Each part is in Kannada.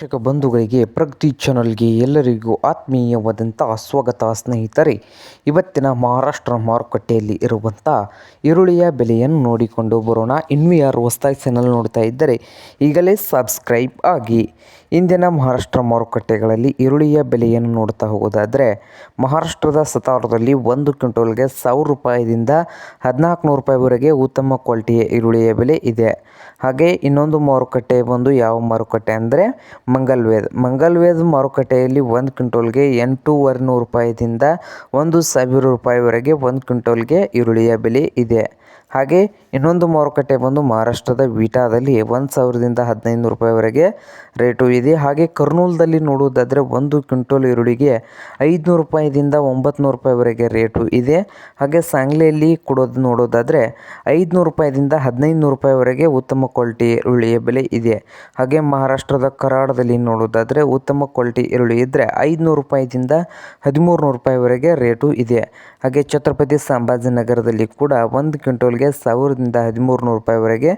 ವೀಕ್ಷಕ ಬಂಧುಗಳಿಗೆ ಪ್ರಗತಿ ಚಾನಲ್ಗೆ ಎಲ್ಲರಿಗೂ ಆತ್ಮೀಯವಾದಂಥ ಸ್ವಾಗತ, ಸ್ನೇಹಿತರೆ. ಇವತ್ತಿನ ಮಹಾರಾಷ್ಟ್ರ ಮಾರುಕಟ್ಟೆಯಲ್ಲಿ ಇರುವಂಥ ಈರುಳ್ಳಿಯ ಬೆಲೆಯನ್ನು ನೋಡಿಕೊಂಡು ಬರೋಣ. ಇನ್ನೂ ಹೊಸ್ದಾಗಿ ಚಾನಲ್ ನೋಡ್ತಾ ಇದ್ದರೆ ಈಗಲೇ ಸಬ್ಸ್ಕ್ರೈಬ್ ಆಗಿ. ಇಂದಿನ ಮಹಾರಾಷ್ಟ್ರ ಮಾರುಕಟ್ಟೆಗಳಲ್ಲಿ ಈರುಳ್ಳಿಯ ಬೆಲೆಯನ್ನು ನೋಡ್ತಾ ಹೋಗೋದಾದರೆ, ಮಹಾರಾಷ್ಟ್ರದ ಸತಾರದಲ್ಲಿ ಒಂದು ಕ್ವಿಂಟೋಲ್ಗೆ ಸಾವಿರ ರೂಪಾಯಿದಿಂದ ಹದಿನಾಲ್ಕು ನೂರು ರೂಪಾಯಿವರೆಗೆ ಉತ್ತಮ ಕ್ವಾಲಿಟಿಯ ಈರುಳ್ಳಿಯ ಬೆಲೆ ಇದೆ. ಹಾಗೆ ಇನ್ನೊಂದು ಮಾರುಕಟ್ಟೆ ಬಂದು ಯಾವ ಮಾರುಕಟ್ಟೆ ಅಂದರೆ ಮಂಗಲ್ವೇದ್. ಮಂಗಲ್ವೇದ್ ಮಾರುಕಟ್ಟೆಯಲ್ಲಿ ಒಂದು ಕ್ವಿಂಟೋಲ್ಗೆ ಎಂಟೂವರೆ ನೂರು ರೂಪಾಯಿದಿಂದ ಒಂದು ಸಾವಿರ ರೂಪಾಯಿವರೆಗೆ ಒಂದು ಕ್ವಿಂಟೋಲ್ಗೆ ಈರುಳ್ಳಿಯ ಬೆಲೆ ಇದೆ. ಹಾಗೆ ಇನ್ನೊಂದು ಮಾರುಕಟ್ಟೆ ಬಂದು ಮಹಾರಾಷ್ಟ್ರದ ವಿಟಾದಲ್ಲಿ ಒಂದು ಸಾವಿರದಿಂದ ಹದಿನೈದು ರೂಪಾಯಿವರೆಗೆ ರೇಟು ಇದೆ. ಹಾಗೆ ಕರ್ನೂಲ್ದಲ್ಲಿ ನೋಡುವುದಾದರೆ ಒಂದು ಕ್ವಿಂಟೋಲ್ ಈರುಳ್ಳಿಗೆ ಐದುನೂರು ರೂಪಾಯಿದಿಂದ ಒಂಬತ್ತು ರೂಪಾಯಿವರೆಗೆ ರೇಟು ಇದೆ. ಹಾಗೆ ಸಾಂಗ್ಲೆಯಲ್ಲಿ ಕೊಡೋದು ನೋಡೋದಾದರೆ ಐದುನೂರು ರೂಪಾಯಿದಿಂದ ಹದಿನೈದು ರೂಪಾಯಿವರೆಗೆ ಉತ್ತಮ ಕ್ವಾಲಿಟಿ ಈರುಳ್ಳಿಯ ಬೆಲೆ ಇದೆ. ಹಾಗೆ ಮಹಾರಾಷ್ಟ್ರದ ಕರಾಡದಲ್ಲಿ ನೋಡೋದಾದರೆ ಉತ್ತಮ ಕ್ವಾಲಿಟಿ ಈರುಳ್ಳಿ ಇದ್ದರೆ ಐದುನೂರು ರೂಪಾಯಿದಿಂದ ಹದಿಮೂರು ನೂರು ರೂಪಾಯಿವರೆಗೆ ರೇಟು ಇದೆ. ಹಾಗೆ ಛತ್ರಪತಿ ಸಂಭಾಜಿನಗರದಲ್ಲಿ ಕೂಡ ಒಂದು ಕ್ವಿಂಟೋಲ್ಗೆ ಸಾವಿರದಿಂದ ಹದಿಮೂರು ನೂರು ರೂಪಾಯಿವರೆಗೆ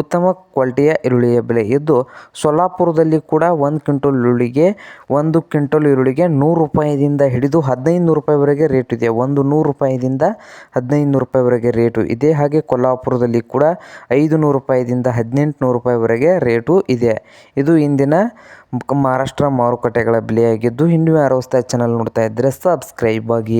ಉತ್ತಮ ಕ್ವಾಲಿಟಿಯ ಈರುಳ್ಳಿಯ ಬೆಲೆ ಇದ್ದು, ಸೊಲ್ಲಾಪುರದಲ್ಲಿ ಕೂಡ ಒಂದು ಕ್ವಿಂಟಲ್ ಈರುಳ್ಳಿಗೆ, ಒಂದು ಕ್ವಿಂಟಲ್ ಈರುಳ್ಳಿಗೆ ನೂರು ರೂಪಾಯಿದಿಂದ ಹಿಡಿದು ಹದಿನೈದು ನೂರು ರೂಪಾಯಿವರೆಗೆ ರೇಟ್ ಇದೆ. ಒಂದು ನೂರು ರೂಪಾಯಿದಿಂದ ಹದಿನೈದು ನೂರು ರೂಪಾಯಿವರೆಗೆ ರೇಟು ಇದೆ. ಹಾಗೆ ಕೊಲ್ಲಾಪುರದಲ್ಲಿ ಕೂಡ ಐದು ನೂರು ರೂಪಾಯಿದಿಂದ ಹದಿನೆಂಟು ನೂರು ರೂಪಾಯಿವರೆಗೆ ರೇಟು ಇದೆ. ಇದು ಇಂದಿನ ಮಹಾರಾಷ್ಟ್ರ ಮಾರುಕಟ್ಟೆಗಳ ಬೆಲೆಯಾಗಿದ್ದು ಹಿಂದಿನ ಹೊಸ್ದಾಗಿ ಚಾನಲ್ ನೋಡ್ತಾ ಇದ್ದರೆ ಸಬ್ಸ್ಕ್ರೈಬ್ ಆಗಿ.